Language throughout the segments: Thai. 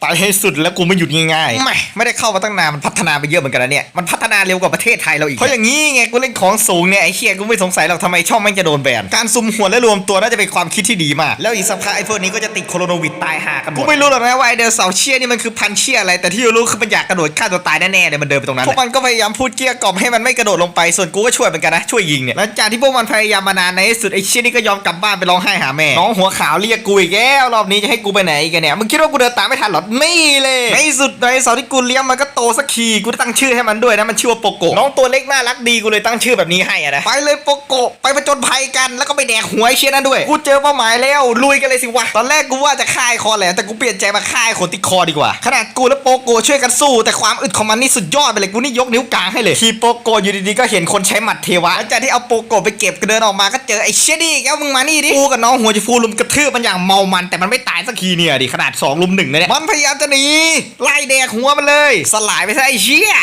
ไปให้สุดแล้วกูไม่หยุดง่ายๆไม่ไม่ได้เข้ามาตั้งนานมันพัฒนาไปเยอะเหมือนกันนะเนี่ยมันพัฒนาเร็วกว่าประเทศไทยเราอีกเพราะอย่างนี้ไงกูเล่นของสูงเนี่ยไอ้เชี่ยกูไม่สงสัยหรอกทำไมช่องแม่งจะโดนแบนการซุมหัวและรวมตัวน่าจะเป็นความคิดที่ดีมากแล้วอีกสักพักไอ้พวกนี้ก็จะติดโคโรนาวิดตายห่ากันหมดกูไม่รู้หรอกนะว่าไอเดลเสาร์เชี่ยนี่มันคือพันธุ์เชี่ยอะไรแต่ที่รู้คือมันอยากกระโดดฆ่าตัวตายแน่ๆเลยมันเดินไปตรงนั้นพวกมันก็พยายามพูดเกลี้ยกล่อมให้มันไม่กระโดดลงไปส่วนกูก็ช่วยเหมือนกันนะช่วยยิงเนี่ยหลังจากที่พวกมันพยายามมานานในที่สุดไอ้เชี่ยนี่ก็ยอมกลับบ้านไปร้องไห้หาแม่น้องหัวขาวเรียกกูอีกแล้วรอบนี้จะให้กูไปไหนกันเนี่ยมึงคิดว่ากูเดินตามไม่ทันหรอนี่เลยในที่สุดในเสาร์ที่กูเลี้ยงมันก็โตสักทีกูตั้งชื่อให้มันด้วยนะมันชื่อว่าโปโกน้องตัวเล็กน่ารักดีกูเลยตั้งชื่อแบบนี้ให้อะนะไปเลยโปโกไปผจญภัยกันแล้วก็ไปแดกหวยเชี่ยนั่นด้วยกูเจอเป้าหมายแล้วลุยกันเลยสิวะตอนแรกกูว่าจะฆ่าไอ้คอแหละแต่กูเปลี่ยนใจมาฆ่าไอ้ขนติดคอดีกว่า ขนาดกูและโปโกช่วยกันสู้ แต่ความอึดของมันนี่สุดยอดไปเลยกูนี่ยกนิ้วกลางให้เลยทีโปโกอยู่ดีๆก็เห็นคนใช้หมัดเทวะหลังจากที่เอาโปโกไปเก็บก็เดินออกมาก็เจอไอ้เชี่ยนี่แกมึงมานี่ดิกูกับน้องหัวจะฟูลุมกระทืบมันอย่างเมามันแต่มันไม่ตายสักทีเนี่ยดิขนาดสองลุมหนึ่งเลยเนี่ยมันพยายามจะหนีไล่แดกหัวมันเลย สลายไปซะไอ้เชี่ย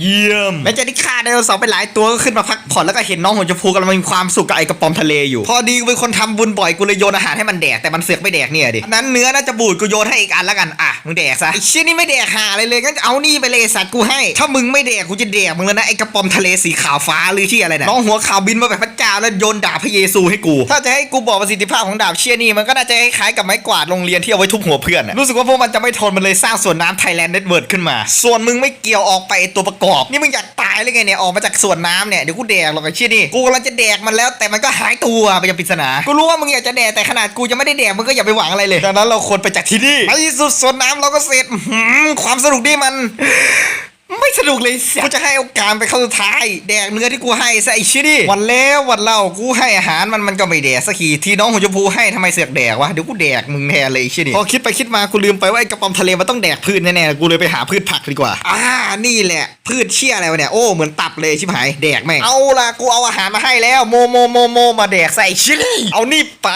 เยี่ยมแม้จะได้ฆ่าไดโนเสาร์ไปหลายตัวก็ขึ้นมาพักผ่อนแล้วก็เห็นน้องหัวชมพูกำลังมีความสุขกับไอ้กระป๋อมทะเลอยู่ พอดีกูเป็นคนทำบุญบ่อยกูเลยโยนอาหารให้มันแดกแต่มันเสือกไม่แดกเนี่ยดิอันนั้นเนื้อน่าจะบูดกูโยนให้อีกอันแล้วกันอะมึงแดกซะไอ้เชี่ยนี่ไม่แดกหาอะไรเลยงั้นเอานี่ไปเลยสัตว์กูให้ ถ้ามึงไม่แดกกูจะแดกมึงแล้วนะไอ้กระป๋อมทะเลสีขาวฟ้าหรือที่อะไรนะน้องหัวขาวบินมาแบบพระเจ้าแล้วโยนดาบพระเยซูให้กู ถ้าจะให้กูบอกประสิทธิภาพของดาบเชี่ยนี่มันก็น่าจะคล้ายๆกับไม้กวาดโรงเรียนที่เอาไว้ทุบหัวเพื่อนอะรู้สึกว่าพวกมันจะไม่ทนมันเลยสร้างสวนน้ำไทยแลนด์เน็ตเวิร์ดขึ้นมา ส่วนมึงไม่เกี่ยวออกไปไอ้ตัวประกอกนี่มึงอยากตายเลยไงเนี่ยออกมาจากสวนน้ำเนี่ยเดี๋ยวกูแดกหรอกไอ้เชี่ยนี่กูกำลังจะแดกมันแล้วแต่มันก็หายตัวไปยังปริศนากูรู้ว่ามึงอยากจะแดกแต่ขนาดกูจะไม่ได้แดกมึงก็อย่าไปหวังอะไรเลยดังนั้นเราควรไปจากที่นี่ในที่สุดสวนน้ำเราก็เสร็จความสนุกนี่มัน ไม่สนุกเลยกูจะให้โอกาสไปเข้าสุดท้าย แดกเนื้อที่กูให้ซะไอ้ชิดิวันแล้ววันเล่ากูให้อาหารมันมันก็ไม่แดกสักทีที่น้องหัวชมพูให้ทำไมเสือกแดกวะเดี๋ยวกูแดกมึงแน่เลยไอชิดิพอคิดไปคิดมากูลืมไปว่าไอ้กระป๋อมทะเลมันต้องแดกพืชแน่ๆกูเลยไปหาพืชผักดีกว่าอ่านี่แหละ พืชเชี่ยอะไรวะเนี่ยโอ้เหมือนตับเลยชิบหายแดกแม่งเอาล่ะกูเอาอาหารมาให้แล้วโมโมโมโมมาแดกใส่ชิดิเอานี่ไป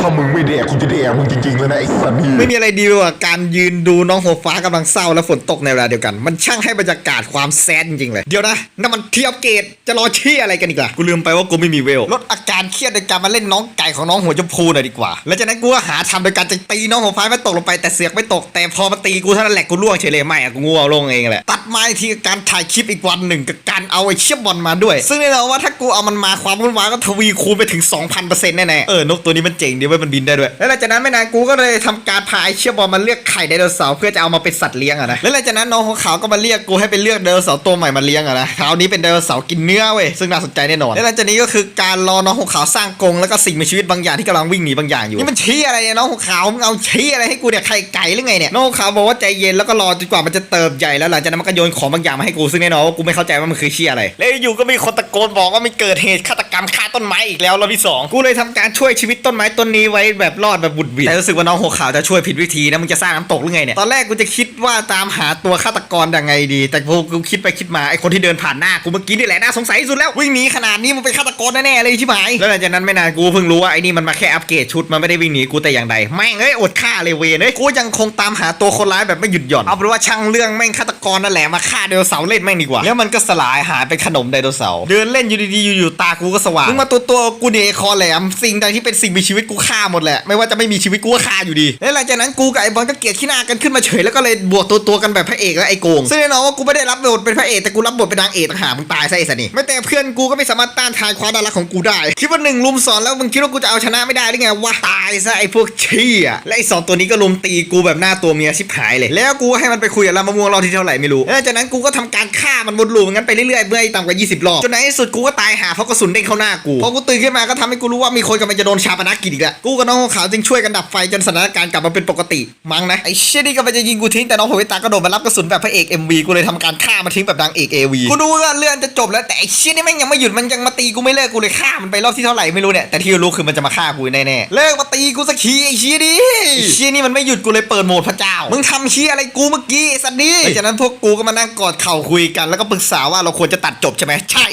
ถ้ามึงไม่แดกกูจะแดกมึงจริงๆเลยนะไอ้สัตว์นี่ไม่มีอะไรดีกว่าการยืนดูน้องหัวฟ้ากำลังเศร้าและฝนตกในเวลาเดียวกัน มันช่างให้บรรยากาศความแซดจริงๆเลย เดี๋ยวนะนั่นมันเทียบเกตจะรอเชี่ยอะไรกันอีกล่ะกูลืมไปว่ากูไม่มีเวลลดอาการเครียดโดยการมาเล่นน้องไก่ของน้องหัวชมพูหน่อยดีกว่า แล้วจากนั้นกูก็หาทำโดยการจะตีน้องหัวฟ้าไม่ตกลงไปแต่เสือกไม่ตกแต่พอมาตีกูเท่านั้นแหละกูล่วงเฉยเลยไม่อะกูงูเอาลงเองแหละตัดไมาอีกทีกับการถ่ายคลิปอีกวันหนึ่งกับการเอาไอ้เชี่ยบอลมาด้วย ซึ่งแน่นอนว่าถ้ากูเอามันมาความวุ่นวายก็ทวีคูณไปถึง2,000%แน่ๆเออนกตัวนี้มันเจ๋งดีเว้ยมันบินได้ด้วย แล้วหลังจากนั้นไม่นานกูก็เลยทำการพาไอ้เชี่ยบอลมาเลือกไข่ไดโนเสาร์เพื่อจะเอามาเป็นสัตว์เลี้ยงอะนะแล้วหลังจากนั้นน้องของเขาก็มาเรียกกูให้ไปเลือกไดโนเสาร์ตัวใหม่มาเลี้ยงอะนะคราวนี้เป็นไดโนเสาร์กินเนื้อเว้ยซึ่งน่าสนใจแน่นอน แล้วหลังจากนี้ก็คือการรอน้องของเขาสร้างกรงแล้วก็สิ่งมีชีวิตบางอย่างที่กำลังวิ่งหนีบางอย่างอยู่นี่มันชี้อะไรเนี่ยน้องของเขามึงเอาชี้อะไรให้กูเนี่ยไข่ไก่หรือไงเนี่ยน้องของเขาบอกว่าใจเย็นแล้วก็รอจนกว่ามันจะเติบใหญ่แล้วหลังจากนั้นมันก็โยนของบางอย่างมาให้กูซึ่งแน่นอนว่ากูไม่เข้าใจว่ามันคือเชี่ยอะไร แล้วอยู่ก็มีคนตะโกนบอกว่ามันเกิดเหตุฆาต กรรมฆ่าต้นไม้อีกแล้วรอบที่สองกูเลยทำการช่วยชีวิตต้นไม้ต้นนี้ไว้แบบรอดแบบบุดหวิดแต่รู้สึกว่าน้องหัวขาวจะช่วยผิดวิธีนะมึงจะสร้างน้ำตกหรือไงเนี่ยตอนแรกกูจะคิดว่าตามหาตัวฆาตกรยังไงดี แต่พอกูคิดไปคิดมาไอคนที่เดินผ่านหน้ากูเมื่อกี้นี่แหละน่าสงสัยที่สุดแล้ววิ่งหนีขนาดนี้มันเป็นฆาตกรแน่ๆเลยชิบหายแล้วหลังจากนั้นไม่นานกูเพิ่งรู้ว่าไอ้นี่มันมาแค่อัปเกรดชุดมันไม่ได้วิ่งหนีกูแต่อย่างใดแม่งเอ้ยอดฆ่าเลยเวยเอ้ยกูยังคงตามหาตัวคนร้ายแบบไม่หยุดหย่อนเอาเป็นว่าช่างเรื่องแม่งฆาตกรนั่นแหละมาฆ่าไดโนเสาร์เล่นแม่งดีกว่าแล้วมันก็สลายหายเป็นขนมไดโนเสาร์เดินเล่นอยู่ดีๆอยู่ๆตากูก็สว่างมึงมาตัวตัวกูเนี่ยไอคอแหลม สิ่งใดที่เป็นสิ่งมีชีวิตกูฆ่าหมดแหละ ไม่ว่าจะไม่มีชีวิตกูก็ฆ่าอยู่ดี แล้วหลังจากนั้นกูกับไอ้บอลก็เกลียดขี้หน้ากันขึ้นมาเฉยแล้วก็เลยบวกตัวตัวกันแบบพระเอกและไอ้โกงซึ่งแน่นอนว่ากูไม่ได้รับบทเป็นพระเอกแต่กูรับบทเป็นนางเอกต่างหากมึงตายซะไอ้สันนี่ไม่แต่เพื่อนกูก็ไม่สามารถต้านทานความน่ารักของกูได้ คิดว่าหนึ่งลุมสอนแล้วมึงคิดว่ากูจะเอาชนะไม่ได้หรือไงวะตายซะไอ้พวกเชี่ยและไอ้สองตัวนี้ก็ลุมตีกูแบบหน้าตัวเมียชิบหายเลย แล้วกูให้มันไปคุยกับลำมะม่วงรอบที่เท่าไหร่ไม่รู้แล้วจากนั้นกูก็ทำการฆ่ามันวนลูปงั้นไปเรื่อยๆเมื่อไอ้ต่ำกว่า 20 รอบจนในที่สุดกูก็ตายหาเพราะกระสุนเด้งเข้าหน้ากูพอกูตื่นขึ้นมาก็ทำให้กูรู้ว่ามีคนกำลังจะโดนชาปนกิจอีกแล้วกูกับน้องขาวจึงช่วยกันดับไฟจนสถานการณ์กลับมาเป็นปกติมั้งนะไอ้เชี่ยนี่กำลังจะยิงกูทิ้งแต่น้องโหยตาก็โดดมารับกระสุนแบบพระเอก MV กูเลยทำการฆ่ามันทิ้งแบบนางเอก AV กูดูว่าเรื่องจะจบแล้วแต่ไอ้เชี่ยนี่แม่งยังไม่หยุดมันยังมาตีกูไม่เลิกกูเลยฆ่ามันไปรอบที่เท่าไหร่ไม่รู้เนี่ยแต่ที่รู้คือมันจะมาฆ่ากูแน่ๆเลิกมาตีกูสักทีไอ้เชี่ยดิไอ้เชี่ยนี่มันไม่หยุดกูเลยเปิดโหมดพระเจ้ามึงทำเชี่ยอะไรกูเมื่อกี้ไอ้สัตว์นี่หลังจากนั้นพวกกูก็มานั่งกอดเข่าคุยกันแล้วก็ปรึกษาว่าเราควรจะตัดจบใช่ไหมใช่